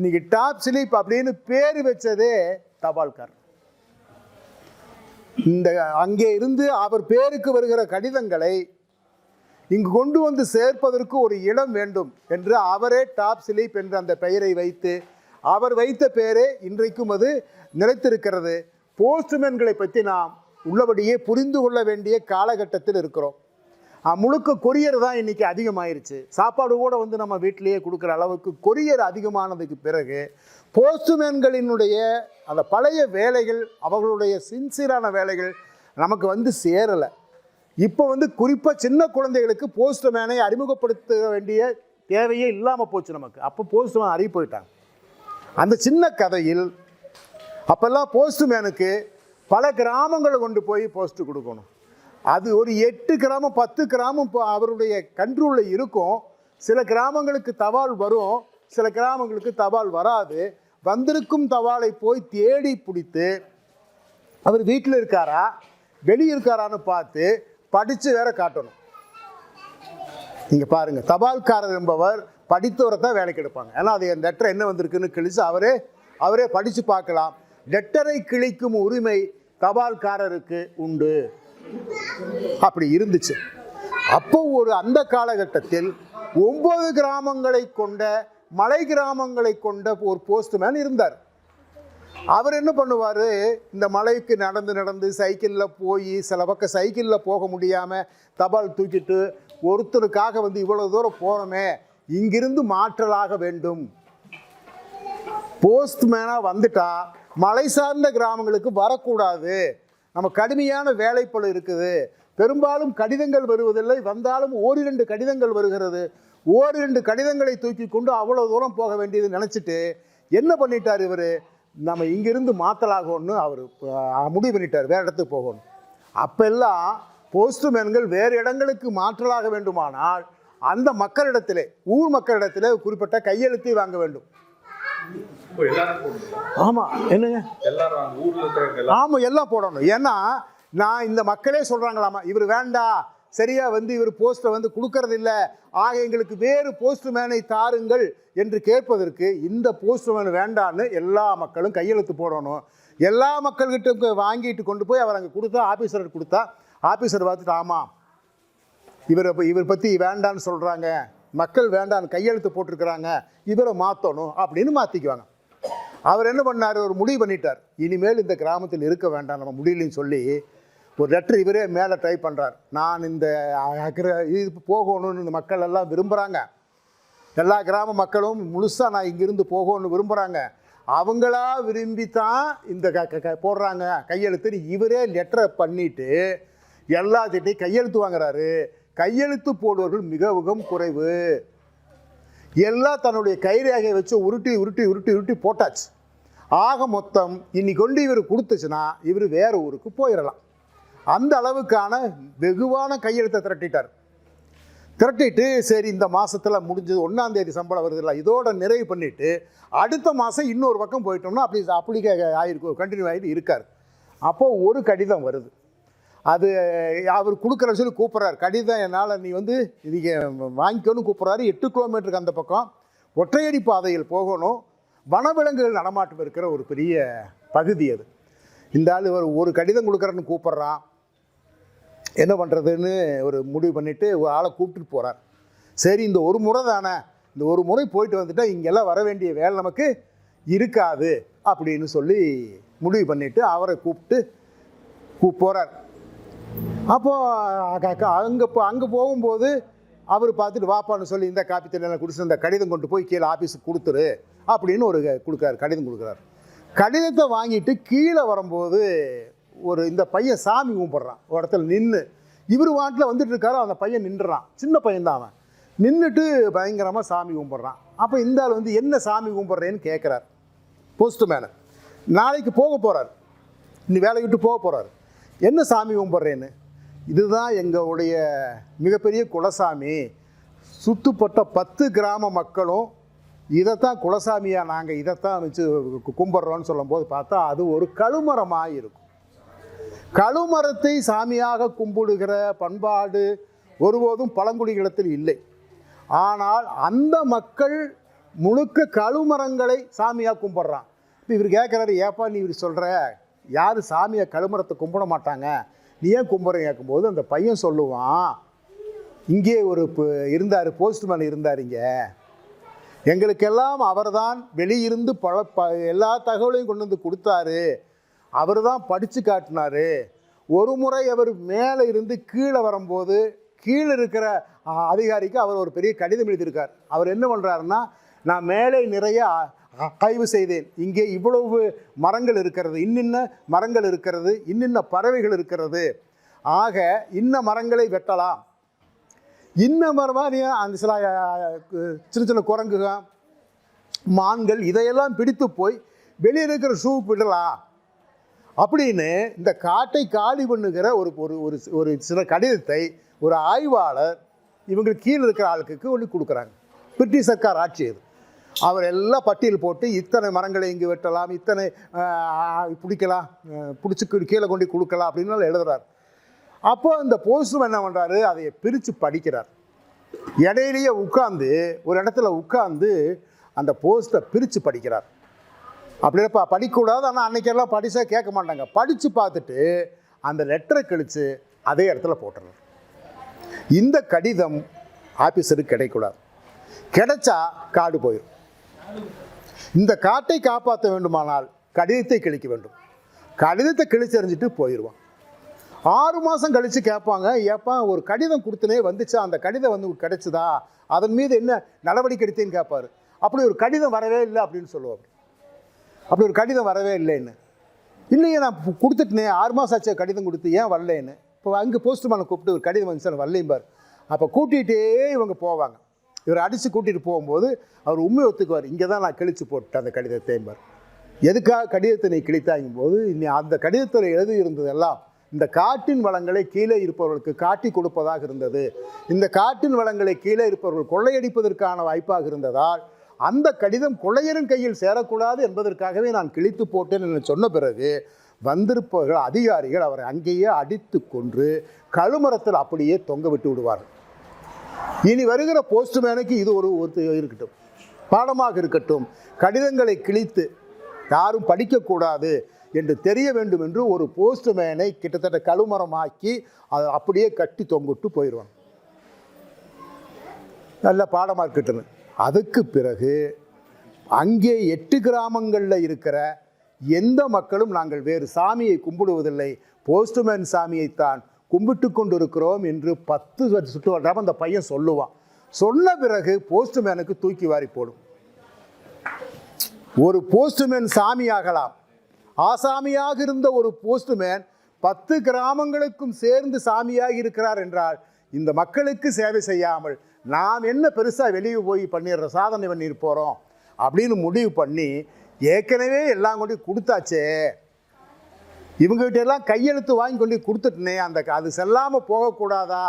இன்னைக்கு top slip அப்படின்னு பேர் வச்சதே தபால்கார். இந்த அங்கே இருந்து அவர் பேருக்கு வருகிற கடிதங்களை இங்கு கொண்டு வந்து சேர்ப்பதற்கு ஒரு இடம் வேண்டும் என்று அவரே டாப் ஸ்லீப் என்ற அந்த பெயரை வைத்து அவர் வைத்த பெயரே இன்றைக்கும் அது நிலைத்திருக்கிறது. போஸ்ட்மேன்களை பற்றி நாம் உள்ளபடியே புரிந்து கொள்ள வேண்டிய காலகட்டத்தில் இருக்கிறோம். முழுக்க கொரியர் தான் இன்னைக்கு அதிகமாயிருச்சு. சாப்பாடு கூட வந்து நம்ம வீட்டிலேயே கொடுக்குற அளவுக்கு கொரியர் அதிகமானதுக்கு பிறகு போஸ்ட்மேன்களினுடைய அந்த பழைய வேலைகள் அவர்களுடைய சின்சியரான வேலைகள் நமக்கு வந்து சேரலை. இப்போ வந்து குறிப்பாக சின்ன குழந்தைகளுக்கு போஸ்ட்மேனை அறிமுகப்படுத்த வேண்டிய தேவையே இல்லாமல் போச்சு நமக்கு. அப்போ போஸ்ட்மேன் அறிவு போயிட்டாங்க. அந்த சின்ன கதையில் அப்போல்லாம் போஸ்ட்மேனுக்கு பல கிராமங்களை கொண்டு போய் போஸ்ட் கொடுக்கணும். அது ஒரு எட்டு கிராமம் பத்து கிராமம் இப்போ அவருடைய கண்ட்ரோலில் இருக்கும். சில கிராமங்களுக்கு தபால் வரும். சில கிராமங்களுக்கு தபால் வராது. வந்திருக்கும் தபாலை போய் தேடி பிடித்து அவர் வீட்டில் இருக்காரா? வெளியே இருக்காரான்னு பார்த்து படித்து வேற காட்டணும். நீங்கள் பாருங்கள் தபால்காரர் என்பவர் படித்தவரை தான் வேலைக்கு எடுப்பாங்க. ஏன்னா அது என் லெட்டர் என்ன வந்திருக்குன்னு கிழிச்சு அவரே அவரே படித்து பார்க்கலாம். லெட்டரை கிழிக்கும் உரிமை தபால்காரருக்கு உண்டு. அப்படி இருந்துச்சு. அப்போ ஒரு அந்த காலகட்டத்தில் ஒன்பது கிராமங்களை கொண்ட மலை கிராமங்களை கொண்ட ஒரு போஸ்ட்மேன் இருந்தார். அவர் என்ன பண்ணுவார்? இந்த மலைக்கு நடந்து நடந்து சைக்கிளில் போய் சில பக்கம் சைக்கிளில் போக முடியாமல் தபால் தூக்கிட்டு ஒருத்தருக்காக வந்து இவ்வளோ தூரம் போகிறோமே இங்கிருந்து மாற்றலாக வேண்டும். போஸ்ட்மேனாக வந்துட்டா மலை சார்ந்த கிராமங்களுக்கு வரக்கூடாது. நம்ம கடுமையான வேலைப்பளு இருக்குது. பெரும்பாலும் கடிதங்கள் வருவதில்லை. வந்தாலும் ஓரிரண்டு கடிதங்கள் வருகிறது. ஓரிரண்டு கடிதங்களை தூக்கி கொண்டு அவ்வளோ தூரம் போக வேண்டியது நினச்சிட்டு என்ன பண்ணிட்டார் இவர்? நம்ம இங்கிருந்து மாற்றலாகணும்னு அவர் முடிவு பண்ணிட்டார். வேறு இடத்துக்கு போகணும். அப்பெல்லாம் போஸ்ட்மேன்கள் வேறு இடங்களுக்கு மாற்றலாக வேண்டுமானால் அந்த மக்களிடத்திலே ஊர் மக்களிடத்திலே குறிப்பிட்ட கையெழுத்தை வாங்க வேண்டும். ஆமாம் என்னங்க? எல்லாரும் ஆமாம் எல்லாம் போடணும். ஏன்னா நான் இந்த மக்களே சொல்கிறாங்களாமா இவர் வேண்டாம் சரியா வந்து இவர் போஸ்ட்டை வந்து கொடுக்கறது இல்ல ஆக எங்களுக்கு வேறு போஸ்ட்மேனை தாருங்கள் என்று கேட்பதற்கு இந்த போஸ்ட்மேன் வேண்டான்னு எல்லா மக்களும் கையெழுத்து போடணும். எல்லா மக்கள்கிட்ட வாங்கிட்டு கொண்டு போய் அவர் அங்கே கொடுத்தா ஆஃபீஸர்கிட்ட கொடுத்தா ஆஃபீஸர் பார்த்துட்டு ஆமாம் இவரை இவர் பற்றி வேண்டான்னு சொல்கிறாங்க மக்கள் வேண்டான்னு கையெழுத்து போட்டிருக்கிறாங்க இவரை மாற்றணும் அப்படின்னு மாற்றிக்குவாங்க அவர் என்ன பண்ணார்? ஒரு முடிவு பண்ணிட்டார். இனிமேல் இந்த கிராமத்தில் இருக்க வேண்டாம் நம்ம முடியலன்னு சொல்லி ஒரு லெட்டர் இவரே மேலே ட்ரை பண்ணுறார் நான் இந்த அக்ர இது போகணும்னு இந்த மக்கள் எல்லாம் விரும்புகிறாங்க எல்லா கிராம மக்களும் முழுசாக நான் இங்கிருந்து போகணும்னு விரும்புகிறாங்க அவங்களா விரும்பி தான் இந்த க க- க- போடுறாங்க. கையெழுத்துன்னு இவரே லெட்டரை பண்ணிட்டு எல்லாத்திட்டையும் கையெழுத்து வாங்குறாரு. கையெழுத்து போடுவர்கள் மிகவும் குறைவு. எல்லாம் தன்னுடைய கைரேகையை வச்சு உருட்டி உருட்டி உருட்டி உருட்டி போட்டாச்சு. ஆக மொத்தம் இன்னைக்கு கொண்டு இவர் கொடுத்துச்சுன்னா இவர் வேறு ஊருக்கு போயிடலாம் அந்த அளவுக்கான வெகுவான கையெழுத்தை திரட்டிட்டார். திரட்டிட்டு சரி இந்த மாதத்தில் முடிஞ்சது ஒன்றாம் தேதி சம்பளம் வருதுல்ல இதோட நிறைவு பண்ணிவிட்டு அடுத்த மாதம் இன்னொரு பக்கம் போயிட்டோம்னா அப்படி அப்படி ஆயிருக்கு கண்டினியூ ஆகிட்டு இருக்கார். அப்போது ஒரு கடிதம் வருது. அது அவர் கொடுக்குற சொல்லி கூப்பிட்றாரு. கடிதம் என்னால் நீ வந்து இதுக்கு வாங்கிக்கணும்னு கூப்பிட்றாரு. எட்டு கிலோமீட்டருக்கு அந்த பக்கம் ஒற்றையடி பாதையில் போகணும். வனவிலங்குகள் நடமாட்டம் இருக்கிற ஒரு பெரிய பகுதி அது. இந்த ஆள் ஒரு ஒரு கடிதம் கொடுக்குறேன்னு கூப்பிட்றான். என்ன பண்ணுறதுன்னு ஒரு முடிவு பண்ணிவிட்டு ஒரு ஆளை கூப்பிட்டுட்டு போகிறார் சரி இந்த ஒரு முறை தானே. இந்த ஒரு முறை போயிட்டு வந்துட்டால் இங்கெல்லாம் வர வேண்டிய வேலை நமக்கு இருக்காது. அப்படின்னு சொல்லி முடிவு பண்ணிவிட்டு அவரை கூப்பிட்டு கூ போகிறார் அப்போது அங்கே போ அங்கே போகும்போது அவர் பார்த்துட்டு வாப்பான்னு சொல்லி இந்த காப்பி தண்ணியெல்லாம் குடிச்சு இந்த கடிதம் கொண்டு போய் கீழே ஆஃபீஸுக்கு கொடுத்துரு அப்படின்னு ஒரு கொடுக்குறாரு கடிதம் கொடுக்குறாரு. கடிதத்தை வாங்கிட்டு கீழே வரும்போது ஒரு இந்த பையன் சாமி கும்பிட்றான். ஒரு இடத்துல நின்று இவர் வாட்டில் வந்துட்டு இருக்காரு அந்த பையன் நின்றுறான். சின்ன பையன் தான் அவன். நின்றுட்டு பயங்கரமாக சாமி கும்பிட்றான். அப்போ இந்த ஆள் வந்து என்ன சாமி கும்பிட்றேன்னு கேட்குறார் போஸ்ட்மேனு நாளைக்கு போக போகிறார் இன்னி வேலையை விட்டு போக போகிறார் என்ன சாமி கும்பிட்றேன்னு? இதுதான் எங்களுடைய மிகப்பெரிய குலசாமி. சுத்துப்பட்ட பத்து கிராம மக்களும் இதைத்தான் குலசாமியாக நாங்கள் இதைத்தான் வச்சு கும்பிட்றோன்னு சொல்லும்போது பார்த்தா அது ஒரு கழுமரமாக இருக்கும். கழுமரத்தை சாமியாக கும்பிடுகிற பண்பாடு ஒருபோதும் பழங்குடிகளத்தில் இல்லை. ஆனால் அந்த மக்கள் முழுக்க கழுமரங்களை சாமியாக கும்பிட்றான். இப்போ இவர் கேட்குறாரு ஏப்பா நீ இவர் சொல்கிற யார் சாமியை கழுமரத்தை கும்பிட மாட்டாங்க? நீ ஏன் கும்புறம் கேட்கும்போது அந்த பையன் சொல்லுவான் இங்கே ஒரு இருந்தார் போஸ்ட்மேன் இருந்தார் இங்கே. எங்களுக்கெல்லாம் அவர்தான் வெளியிருந்து பல ப எல்லா தகவலையும் கொண்டு வந்து கொடுத்தாரு. அவர் தான் படித்து காட்டினாரு. ஒரு முறை அவர் மேலே இருந்து கீழே வரும்போது கீழே இருக்கிற அதிகாரிக்கு அவர் ஒரு பெரிய கடிதம் எழுதியிருக்கார். அவர் என்ன பண்ணுறாருன்னா நான் மேலே நிறைய ஆய்வு செய்தேன். இங்கே இவ்வளவு மரங்கள் இருக்கிறது இன்னின்ன மரங்கள் இருக்கிறது இன்னின்ன பறவைகள் இருக்கிறது. ஆக இன்ன மரங்களை வெட்டலாம். இன்ன மாதிரியும் அந்த சில சின்ன சின்ன குரங்குக மான்கள் இதையெல்லாம் பிடித்து போய் வெளியே இருக்கிற ஷூ விடலாம். அப்படின்னு இந்த காட்டை காலி பண்ணுகிற ஒரு ஒரு ஒரு ஒரு சில கடிதத்தை ஒரு ஆய்வாளர் இவங்களுக்கு கீழே இருக்கிற ஆளுக்கு ஒன்று கொடுக்குறாங்க. பிரிட்டிஷ் சர்க்கார் ஆட்சி அது அவர் எல்லாம் பட்டியல் போட்டு இத்தனை மரங்களை இங்கு வெட்டலாம் இத்தனை பிடிக்கலாம் பிடிச்சி கீழே கொண்டு கொடுக்கலாம் அப்படின்னு எழுதுறார். அப்போ இந்த போஸ்டும் என்ன பண்ணுறாரு அதை பிரித்து படிக்கிறார். இடையிலேயே உட்காந்து ஒரு இடத்துல உட்காந்து அந்த போஸ்ட்டை பிரித்து படிக்கிறார். அப்படியேப்பா படிக்கக்கூடாது ஆனால் அன்னைக்கெல்லாம் படிச்சா கேட்க மாட்டாங்க. படித்து பார்த்துட்டு அந்த லெட்டரை கழித்து அதே இடத்துல போட்டுறார். இந்த கடிதம் ஆஃபீஸருக்கு கிடைக்கூடாது கிடைச்சா காடு போயிடும் இந்த காட்டை காப்பாற்ற வேண்டுமானால் கடிதத்தை கிழிக்க வேண்டும். கடிதத்தை கிழிச்செறிஞ்சிட்டு போயிடுவான் ஆறு மாதம் கழித்து கேட்பாங்க ஏப்பா ஒரு கடிதம் கொடுத்தனே வந்துச்சா? அந்த கடிதம் வந்து கிடைச்சதா? அதன் மீது என்ன நடவடிக்கை எடுத்தேன்னு கேட்பார். அப்படி ஒரு கடிதம் வரவே இல்லை அப்படின்னு சொல்லுவார். அப்படி ஒரு கடிதம் வரவே இல்லைன்னு. இல்லையே நான் கொடுத்துட்டேனே. ஆறு மாதம் ஆச்சு கடிதம் கொடுத்து. ஏன் வரலைன்னு? இப்போ அங்கே போஸ்ட்மேனை கூப்பிட்டு ஒரு கடிதம் வந்துச்சு நான் வரலையும் அப்போ கூட்டிகிட்டே இவங்க போவாங்க. இவர் அடித்து கூட்டிகிட்டு போகும்போது அவர் உண்மை ஒத்துக்குவார். இங்கே தான் நான் கிழித்து போட்டேன் அந்த கடிதத்தைம்பார் எதுக்காக கடிதத்தை நீ கிழித்தாங்கும் போது இனி அந்த கடிதத்தில் எழுதி இருந்ததெல்லாம் இந்த காட்டின் வளங்களை கீழே இருப்பவர்களுக்கு காட்டி கொடுப்பதாக இருந்தது. இந்த காட்டின் வளங்களை கீழே இருப்பவர்கள் கொள்ளையடிப்பதற்கான வாய்ப்பாக இருந்ததால் அந்த கடிதம் கொள்ளையரின் கையில் சேரக்கூடாது என்பதற்காகவே நான் கிழித்து போட்டேன் என்று சொன்ன பிறகு வந்திருப்பவர்கள் அதிகாரிகள் அவரை அங்கேயே அடித்து கொன்று கழுமரத்தில் அப்படியே தொங்க விட்டு விடுவார்கள். இனி வருகிற போஸ்ட்மேனுக்கு இது ஒரு ஒரு இருக்கட்டும். பாடமாக இருக்கட்டும். கடிதங்களை கிழித்து யாரும் படிக்கக்கூடாது என்று தெரிய வேண்டும் என்று ஒரு போஸ்ட்மேனை கிட்டத்தட்ட கழுமரமாக்கி அதை அப்படியே கட்டி தொங்கிட்டு போயிடுவாங்க. நல்ல பாடமாக இருக்கட்டும். அதுக்கு பிறகு அங்கே எட்டு கிராமங்களில் இருக்கிற எந்த மக்களும் நாங்கள் வேறு சாமியை கும்பிடுவதில்லை. போஸ்ட்மேன் சாமியைத்தான் கும்பிட்டு கொண்டிருக்கிறோம் என்று பத்து சுற்று வட்டாரம் அந்த பையன் சொல்லுவான். சொன்ன பிறகு போஸ்ட்மேனுக்கு தூக்கி வாரி போடும். ஒரு போஸ்ட்மேன் சாமியாகலாம். ஆசாமியாக இருந்த ஒரு போஸ்ட்மேன் பத்து கிராமங்களுக்கும் சேர்ந்து சாமியாக இருக்கிறார் என்றால் இந்த மக்களுக்கு சேவை செய்யாமல் நாம் என்ன பெருசாக வெளியே போய் பண்ணிடுற சாதனை பண்ணிட்டு போகிறோம் அப்படின்னு முடிவு பண்ணி ஏற்கனவே எல்லாம் கொண்டு கொடுத்தாச்சே. இவங்ககிட்ட எல்லாம் கையெழுத்து வாங்கி கொண்டு கொடுத்துட்டனே அந்த அது செல்லாமல் போகக்கூடாதா?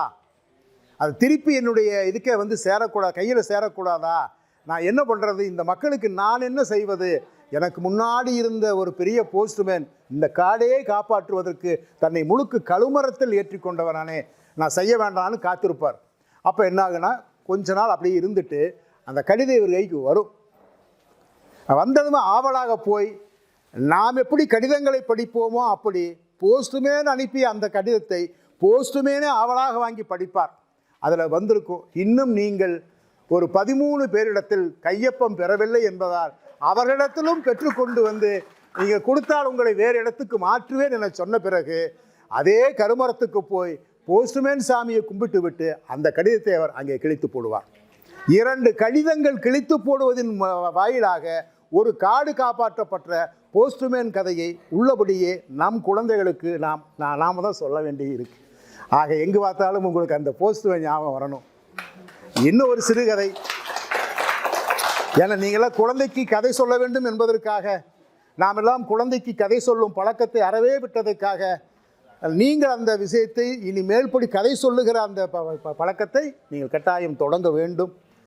அது திருப்பி என்னுடைய இதுக்கே வந்து சேரக்கூடாது கையில் சேரக்கூடாதா? நான் என்ன பண்ணுறது இந்த மக்களுக்கு நான் என்ன செய்வது? எனக்கு முன்னாடி இருந்த ஒரு பெரிய போஸ்ட்மேன் இந்த காடையே காப்பாற்றுவதற்கு தன்னை முழுக்கு கழுமரத்தில் ஏற்றிக்கொண்டவனானே நான் செய்ய வேண்டாம்னு காத்திருப்பார். அப்போ என்ன கொஞ்ச நாள் அப்படியே இருந்துட்டு அந்த கடிதம் இவர் கைக்கு வரும். வந்ததுமே ஆவலாக போய் நாம் எப்படி கடிதங்களை படிப்போமோ அப்படி போஸ்ட்மேன் அனுப்பிய அந்த கடிதத்தை போஸ்ட்மேனே அவளாக வாங்கி படிப்பார். அதில் வந்திருக்கும் இன்னும் நீங்கள் ஒரு பதிமூணு பேரிடத்தில் கையொப்பம் பெறவில்லை என்பதால் அவர்களிடத்திலும் பெற்றுக்கொண்டு வந்து நீங்கள் கொடுத்தால் உங்களை வேறு இடத்துக்கு மாற்றுவேன் என சொன்ன பிறகு அதே கருமரத்துக்கு போய் போஸ்ட்மேன் சாமியை கும்பிட்டு விட்டு அந்த கடிதத்தை அவர் அங்கே கிழித்து போடுவார். இரண்டு கடிதங்கள் கிழித்து போடுவதின் வாயிலாக ஒரு காடு காப்பாற்றப்பட்ட போஸ்ட்மேன் கதையை உள்ளபடியே நம் குழந்தைகளுக்கு நாம் நான் நாம் தான் சொல்ல வேண்டி இருக்கு. ஆக எங்கு பார்த்தாலும் உங்களுக்கு அந்த போஸ்ட்மேன் ஞாபகம் வரணும். இன்னும் ஒரு சிறுகதை. ஏன்னா நீங்களாம் குழந்தைக்கு கதை சொல்ல வேண்டும் என்பதற்காக நாமெல்லாம் குழந்தைக்கு கதை சொல்லும் பழக்கத்தை அறவே விட்டதற்காக நீங்கள் அந்த விஷயத்தை இனி மேல்படி கதை சொல்லுகிற அந்த ப- ப- பழக்கத்தை நீங்கள் கட்டாயம் தொடங்க வேண்டும்.